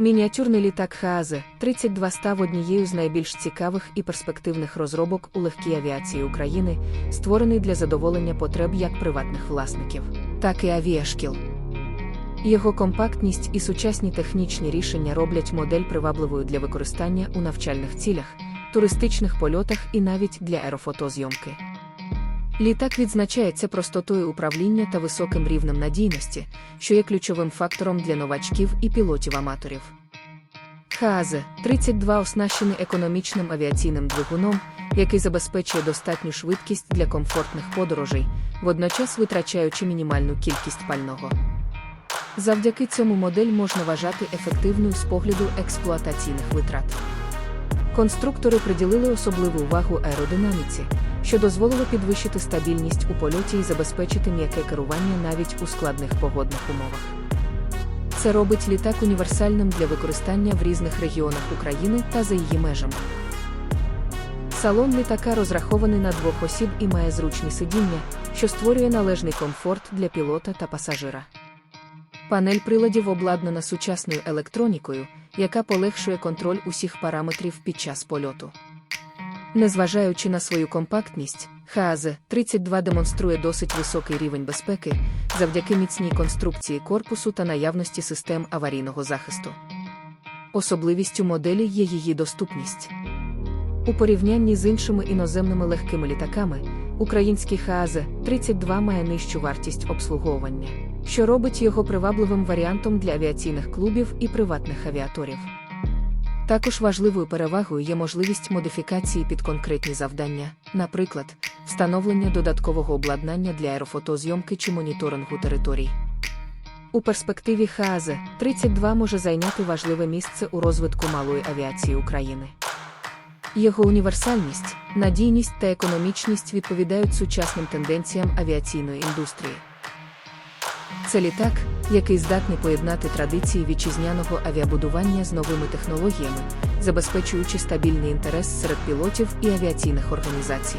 Мініатюрний літак Хаазе 32 став однією з найбільш цікавих і перспективних розробок у легкій авіації України, створений для задоволення потреб як приватних власників, так і авіашкіл. Його компактність і сучасні технічні рішення роблять модель привабливою для використання у навчальних цілях, туристичних польотах і навіть для аерофотозйомки. Літак відзначається простотою управління та високим рівнем надійності, що є ключовим фактором для новачків і пілотів-аматорів. Хаазе 32 оснащений економічним авіаційним двигуном, який забезпечує достатню швидкість для комфортних подорожей, водночас витрачаючи мінімальну кількість пального. Завдяки цьому модель можна вважати ефективною з погляду експлуатаційних витрат. Конструктори приділили особливу увагу аеродинаміці, що дозволило підвищити стабільність у польоті і забезпечити м'яке керування навіть у складних погодних умовах. Це робить літак універсальним для використання в різних регіонах України та за її межами. Салон літака розрахований на двох осіб і має зручні сидіння, що створює належний комфорт для пілота та пасажира. Панель приладів обладнана сучасною електронікою, яка полегшує контроль усіх параметрів під час польоту. Незважаючи на свою компактність, Хаазе 32 демонструє досить високий рівень безпеки завдяки міцній конструкції корпусу та наявності систем аварійного захисту. Особливістю моделі є її доступність. У порівнянні з іншими іноземними легкими літаками, український Хаазе 32 має нижчу вартість обслуговування, що робить його привабливим варіантом для авіаційних клубів і приватних авіаторів. Також важливою перевагою є можливість модифікації під конкретні завдання, наприклад, встановлення додаткового обладнання для аерофотозйомки чи моніторингу територій. У перспективі Хаазе 32 може зайняти важливе місце у розвитку малої авіації України. Його універсальність, надійність та економічність відповідають сучасним тенденціям авіаційної індустрії. Це літак, який здатний поєднати традиції вітчизняного авіабудування з новими технологіями, забезпечуючи стабільний інтерес серед пілотів і авіаційних організацій.